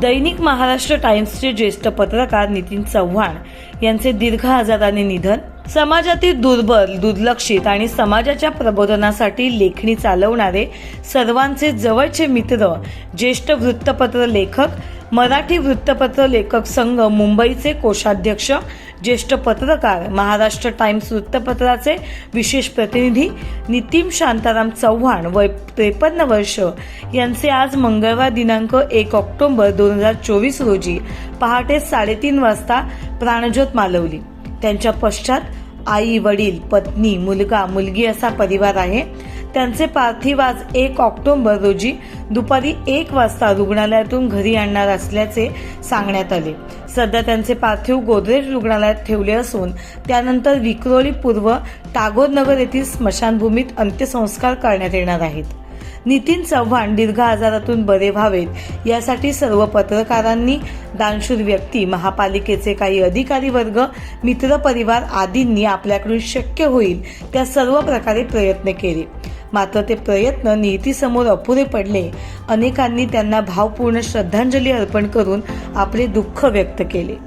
दैनिक महाराष्ट्र टाइम्सचे ज्येष्ठ पत्रकार नितीन चव्हाण यांचे दीर्घ आजाराने निधन समाजातील दुर्बल दुर्लक्षित आणि समाजाच्या प्रबोधनासाठी लेखणी चालवणारे सर्वांचे जवळचे मित्र ज्येष्ठ वृत्तपत्र लेखक मराठी वृत्तपत्र लेखक संघ मुंबईचे कोषाध्यक्ष ज्येष्ठ पत्रकार महाराष्ट्र टाइम्स वृत्तपत्राचे विशेष प्रतिनिधी नितीम शांताराम चव्हाण वय त्रेपन्न वर्ष यांचे आज मंगळवार दिनांक एक ऑक्टोबर दोन हजार चोवीस रोजी पहाटे साडेतीन वाजता प्राणज्योत मालवली. त्यांच्या पश्चात आई वडील पत्नी मुलगा मुलगी असा परिवार आहे. त्यांचे पार्थिव आज एक ऑक्टोबर रोजी दुपारी एक वाजता रुग्णालयातून घरी आणणार असल्याचे सांगण्यात आले. सध्या त्यांचे पार्थिव गोदरेज रुग्णालयात ठेवले असून त्यानंतर विक्रोळी पूर्व टागोर नगर येथील स्मशानभूमीत अंत्यसंस्कार करण्यात येणार आहेत. नितीन चव्हाण दीर्घ आजारातून बरे व्हावेत यासाठी सर्व पत्रकारांनी दानशूर व्यक्ती महापालिकेचे काही अधिकारी वर्ग मित्रपरिवार आदींनी आपल्याकडून शक्य होईल त्या सर्व प्रकारे प्रयत्न केले. मात्र ते प्रयत्न नीतीसमोर अपुरे पडले. अनेकांनी त्यांना भावपूर्ण श्रद्धांजली अर्पण करून आपले दुःख व्यक्त केले.